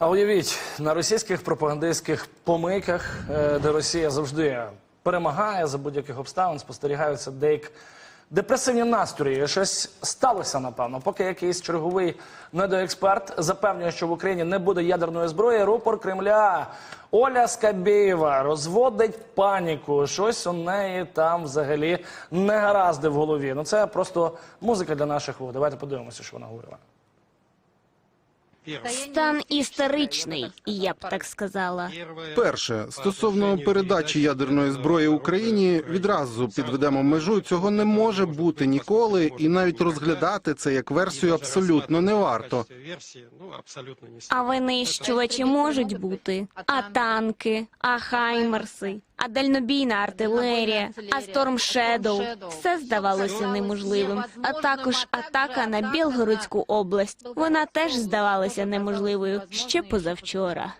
А уявіть, на російських пропагандистських помийках, е, де Росія завжди перемагає за будь-яких обставин, спостерігаються деякі депресивні настрої. Щось сталося, напевно. Поки якийсь черговий недоексперт запевнює, що в Україні не буде ядерної зброї, рупор Кремля Оля Скабєєва розводить паніку. Щось у неї там взагалі не гаразди в голові. Ну це просто музика для наших вух. Давайте подивимося, що вона говорила. Стан історичний, я б так сказала. Перше, стосовно передачі ядерної зброї Україні, відразу підведемо межу. Цього не може бути ніколи, і навіть розглядати це як версію абсолютно не варто. А винищувачі можуть бути, а танки, а хаймерси, а дальнобійна артилерія, а Storm Shadow. Все здавалося неможливим. А також атака на Білгородську область. Вона теж здавалася неможливою ще позавчора.